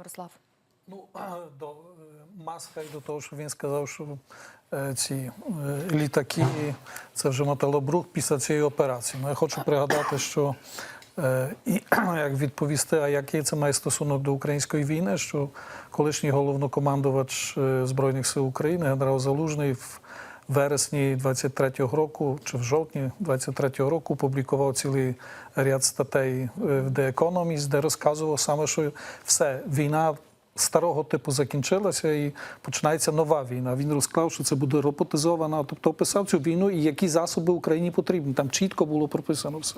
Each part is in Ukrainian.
Мирослав? Ну, до е, маска і до того, що він сказав, що е, ці е, літаки це вже металобрух після цієї операції. Ну, я хочу пригадати, що і як відповісти, а який це має стосунок до української війни, що колишній головнокомандувач Збройних сил України, генерал Залужний, в вересні 23-го року чи в жовтні 23-го року публікував цілий ряд статей е, в The Economist, де розказував саме, що все, війна старого типу закінчилася і починається нова війна. Він розклав, що це буде роботизована, тобто описав цю війну і які засоби Україні потрібні. Там чітко було прописано все.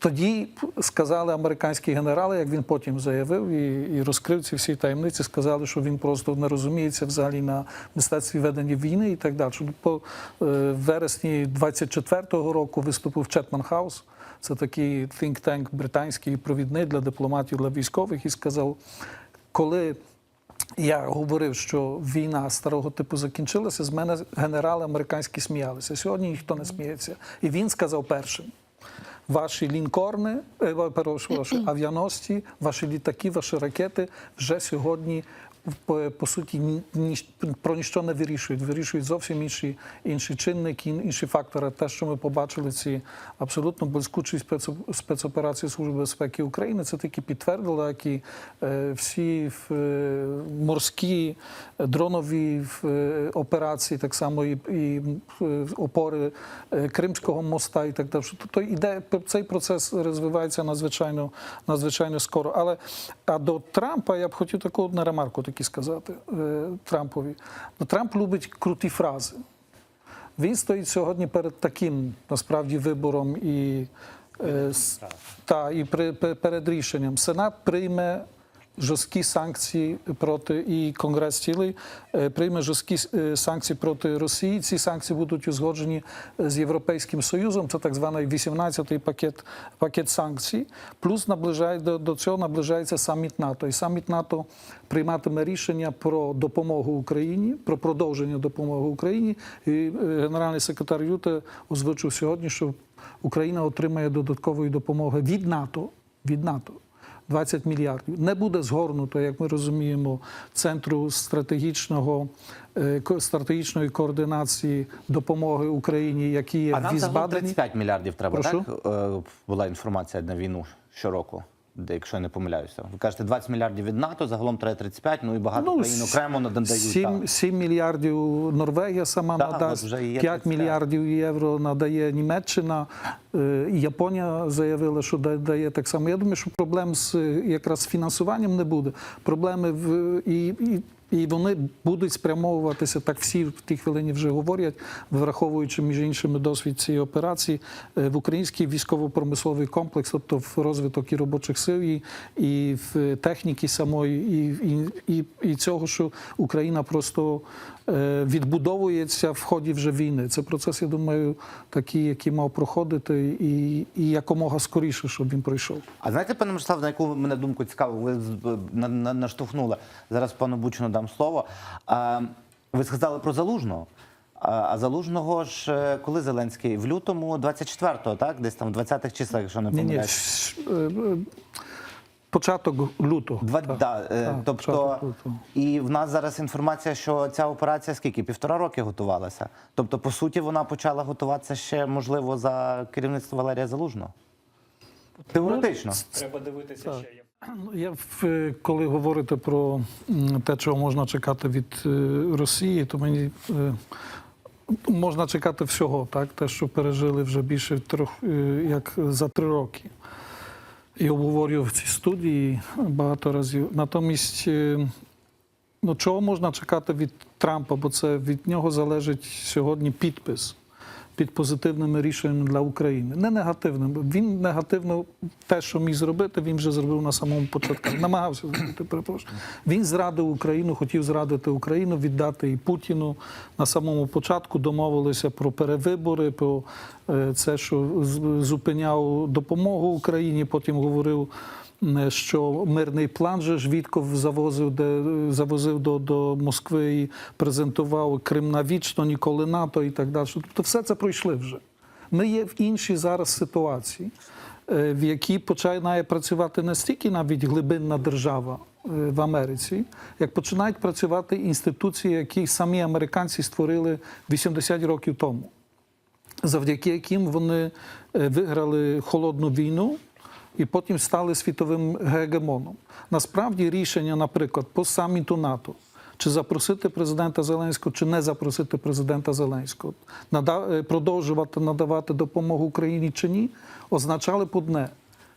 Тоді сказали американські генерали, як він потім заявив і, і розкрив ці всі таємниці, сказали, що він просто не розуміється взагалі на мистецтві ведення війни і так далі. По е, вересні 24-го року виступив Четман Хаус. Це такий think tank британський провідний для дипломатів, для військових, і сказав, коли я говорив, що війна старого типу закінчилася, з мене генерали американські сміялися. Сьогодні ніхто не сміється. І він сказав першим. Ваші лінкорни, е, перепрошую, ваші авіаності, ваші літаки, ваші ракети вже сьогодні по, суті ні, про ніщо не вирішують. Вирішують зовсім інші, інші чинники, інші фактори. Те, що ми побачили, ці абсолютно блискучі спецо- спецоперації Служби безпеки України, це таки підтвердило, як і е, всі е, морські е, дронові операції, так само і, і опори Кримського моста і так далі. Тобто іде цей процес розвивається надзвичайно, надзвичайно скоро. Але а до Трампа я б хотів таку одну ремарку таки сказати е, Трампові. Ну, Трамп любить круті фрази. Він стоїть сьогодні перед таким насправді вибором і, е, та, і при, перед рішенням. Сенат прийме жорсткі санкції проти і Конгрес цілий е, прийме жорсткі е, санкції проти Росії. Ці санкції будуть узгоджені з Європейським Союзом. Це так званий 18-й пакет, пакет санкцій. Плюс наближає до, до цього наближається саміт НАТО. І саміт НАТО прийматиме рішення про допомогу Україні, про продовження допомоги Україні. І е, генеральний секретар Юте озвучив сьогодні, що Україна отримає додаткової допомоги від НАТО. Від НАТО. 20 мільярдів. Не буде згорнуто, як ми розуміємо, центру стратегічного е, стратегічної координації допомоги Україні, які є А в Візбадені. 35 мільярдів треба, Прошу? так? Е, Була інформація на війну щороку, де, якщо я не помиляюся. Ви кажете, 20 мільярдів від НАТО, загалом 3,35, ну і багато країн окремо надають. 7, 7 мільярдів Норвегія сама Так, надасть, вже є 5 мільярдів євро надає Німеччина. е, Японія заявила, що дає так само. Я думаю, що проблем з е, якраз фінансуванням не буде. Проблеми в і. і і вони будуть спрямовуватися так. Всі в тій хвилині вже говорять, враховуючи між іншими досвід цієї операції е, в український військово-промисловий комплекс, тобто в розвиток і робочих сил, і, і в техніки самої, і, і, і, цього, що Україна просто е, відбудовується в ході вже війни. Це процес, я думаю, такий, який мав проходити, і, і якомога скоріше, щоб він пройшов. А знаєте, пане Мирослав, на яку мене думку цікаво, ви наштовхнули. Зараз пану Бучину дам слово. Ви сказали про Залужного. А, а Залужного ж е, коли Зеленський? В лютому 24-го, так? Десь там в 20-х числах, якщо не Ні, ні, помиляюсь. е, е, початок лютого. Два, Так, да, так, тобто, початок лютого. і в нас зараз інформація, що ця операція скільки? Півтора роки готувалася. Тобто, по суті, вона почала готуватися ще, можливо, за керівництва Валерія Залужного. Теоретично. Треба дивитися ще. Ну, Я коли говорите про те, чого можна чекати від е, Росії, то мені е, можна чекати всього, так те, що пережили вже більше трьох е, як за три роки. І обговорював в цій студії багато разів. Натомість, е, ну чого можна чекати від Трампа, бо це від нього залежить сьогодні підпис під позитивними рішеннями для України. Не негативним. Він негативно те, що міг зробити, він вже зробив на самому початку. Намагався зробити, перепрошую. Він зрадив Україну, хотів зрадити Україну, віддати і Путіну. На самому початку домовилися про перевибори, про е, це, що зупиняв допомогу Україні. Потім говорив. М, Що мирний план же ж Вітков завозив, де завозив до, до Москви і презентував Крим навічно, ніколи НАТО і так далі. Тобто, все це пройшли вже. Ми є в іншій зараз ситуації, е, в якій починає працювати не стільки навіть глибинна держава, в Америці, як починають працювати інституції, які самі американці створили 80 років тому, завдяки яким вони е, виграли холодну війну і потім стали світовим гегемоном. Насправді рішення, наприклад, по саміту НАТО. Чи запросити президента Зеленського, чи не запросити президента Зеленського, нада- е, продовжувати надавати допомогу Україні чи ні, означали б одне: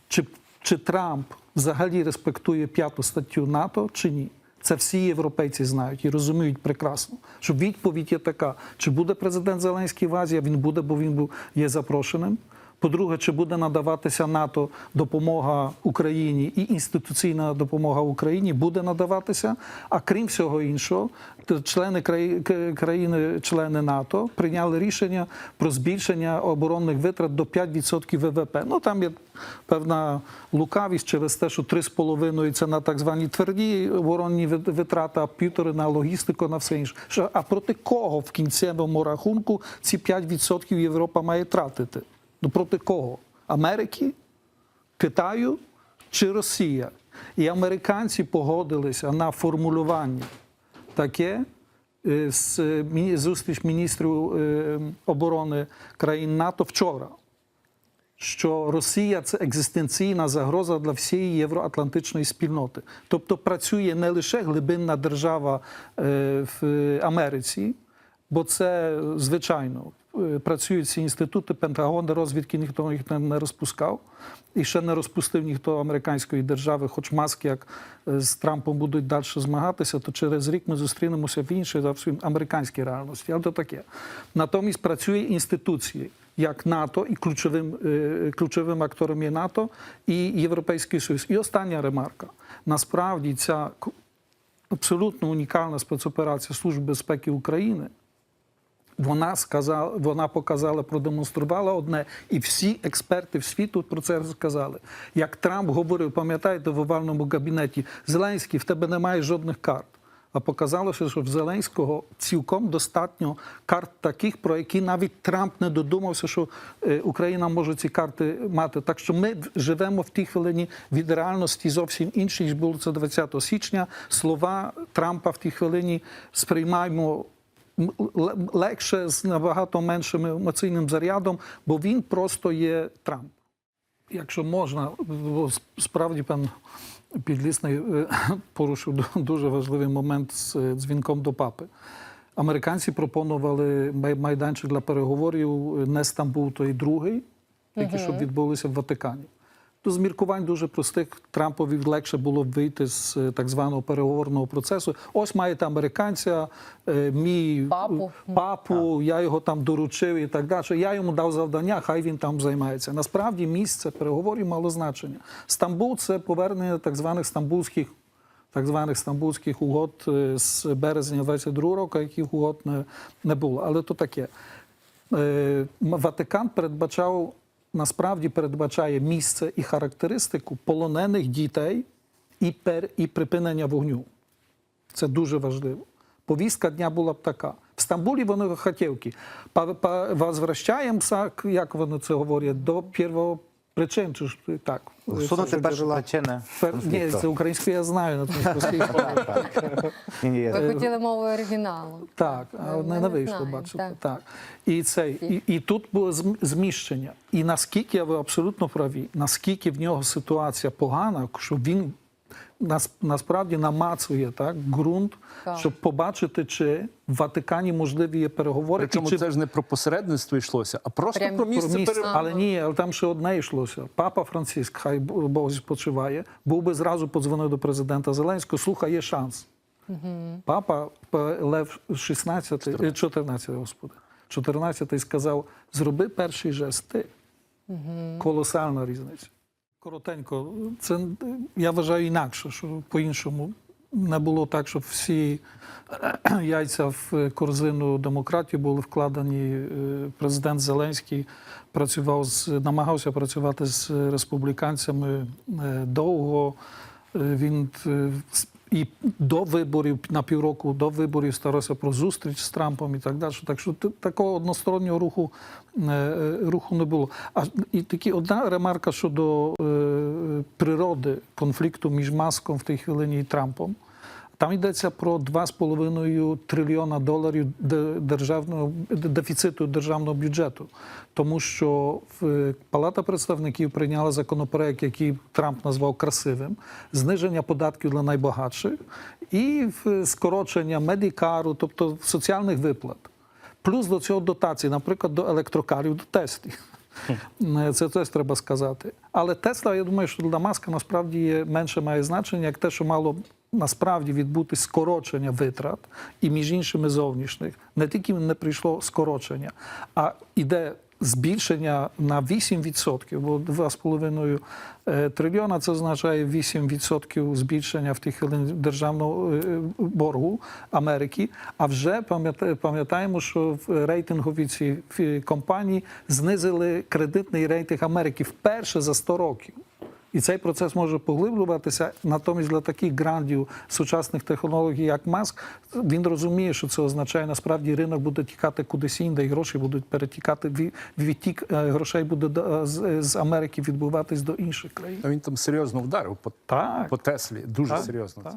чи, чи Трамп взагалі респектує п'яту статтю НАТО, чи ні. Це всі європейці знають і розуміють прекрасно, що відповідь є така: чи буде президент Зеленський в Азії? Він буде, бо він є запрошеним. По-друге, чи буде надаватися НАТО допомога Україні і інституційна допомога Україні буде надаватися. А крім всього іншого, члени краї- країни, члени НАТО прийняли рішення про збільшення оборонних витрат до 5% ВВП. Ну там є певна лукавість через те, що 3,5% це на так звані тверді оборонні витрати, а півтори на логістику, на все інше. А проти кого в кінцевому рахунку ці 5% Європа має тратити? Ну проти кого? Америки, Китаю чи Росія? І американці погодилися на формулювання таке е, з зустріч міністрів е, оборони країн НАТО вчора. Що Росія це екзистенційна загроза для всієї євроатлантичної спільноти. Тобто працює не лише глибинна держава е, в Америці, бо це звичайно е, працюють ці інститути, Пентагон, розвідки ніхто їх не- розпускав. І ще не розпустив ніхто американської держави, хоч маски, як е, з Трампом будуть далі змагатися, то через рік ми зустрінемося в іншій зовсім американській реальності. Але то таке. Натомість працює інституції, як НАТО, і ключовим, е, ключовим актором є НАТО і Європейський Союз. І остання ремарка. Насправді ця абсолютно унікальна спецоперація Служби безпеки України. Вона сказала, вона показала, продемонструвала одне, і всі експерти в світу про це сказали. Як Трамп говорив, пам'ятаєте, в овальному кабінеті Зеленський, в тебе немає жодних карт. А показалося, що в Зеленського цілком достатньо карт таких, про які навіть Трамп не додумався, що е, Україна може ці карти мати. Так що ми живемо в тій хвилині від реальності зовсім іншій, ніж було це 20 січня. Слова Трампа в тій хвилині сприймаємо легше з набагато меншим емоційним зарядом, бо він просто є Трамп. Якщо можна, бо справді пан Підлісний е, порушив дуже важливий момент з е, дзвінком до папи. Американці пропонували майданчик для переговорів е, не Стамбул, то й другий, який щоб відбулися в Ватикані. То з міркувань дуже простих Трампові легше було б вийти з е, так званого переговорного процесу. Ось маєте американця, е, мій Папу. папу, я його там доручив і так далі. Я йому дав завдання, хай він там займається. Насправді місце переговорів мало значення. Стамбул це повернення так званих стамбульських. Так званих стамбульських угод е, з березня 22 року, яких угод не, не було. Але то таке. Ватикан передбачав, насправді передбачає місце і характеристику полонених дітей і, пер, і припинення вогню. Це дуже важливо. Повістка дня була б така. В Стамбулі вони хотівки. Возвращаємося, як вони це говорять, до первопричин. Чи ж так? Усунути це перша причина. Ні, це українську я знаю, на тому. Ні, ні, Ви хотіли мову оригіналу. Так, не, не не вийшло, бачите. так. Так. І, це, і, і тут було зм- зміщення. І наскільки ви абсолютно праві, наскільки в нього ситуація погана, що він нас, насправді намацує так, ґрунт, Так. щоб побачити, чи в Ватикані можливі є переговори. Причому чи це ж не про посередництво йшлося, а просто Прям про місце про місце. пере... Але ні, але там ще одне йшлося. Папа Франциск, хай Бог спочиває, був би зразу подзвонив до президента Зеленського. Слухай, є шанс. Папа Лев 16, е, 14, господи, 14 сказав: зроби перший жест ти. Колосальна різниця. Коротенько, це я вважаю інакше, що по-іншому не було так, щоб всі яйця в корзину демократії були вкладені. Е, Президент Зеленський працював з намагався працювати з республіканцями е, довго. Е, Він і до виборів на півроку до виборів старався про зустріч з Трампом і так далі. Так що такого одностороннього руху, е, е, руху не було. А і такі одна ремарка щодо е, природи конфлікту між Маском в тій хвилині і Трампом. Там йдеться про 2,5 трильйона доларів де- державного дефіциту державного бюджету, тому що Палата представників прийняла законопроект, який Трамп назвав красивим, зниження податків для найбагатших і скорочення медикару, тобто соціальних виплат. Плюс до цього дотації, наприклад, до електрокарів, до Теслі. Це теж треба сказати. Але Тесла, я думаю, що для Маска насправді є, менше має значення, як те, що мало насправді відбути скорочення витрат і між іншими зовнішніх. Не тільки не прийшло скорочення, а іде збільшення на 8%, бо 2,5 е, трильйона це означає 8% збільшення в тих хвилин державного е, боргу Америки. А вже пам'ята- пам'ятаємо, що в рейтингові ці компанії знизили кредитний рейтинг Америки вперше за 100 років. І цей процес може поглиблюватися. Натомість для таких грандів сучасних технологій, як Маск, він розуміє, що це означає насправді ринок буде тікати кудись інде, і гроші будуть перетікати. Відтік е, грошей буде з, з Америки відбуватись до інших країн. Він там серйозно вдарив по, Так. по Теслі. Дуже Так, серйозно. так.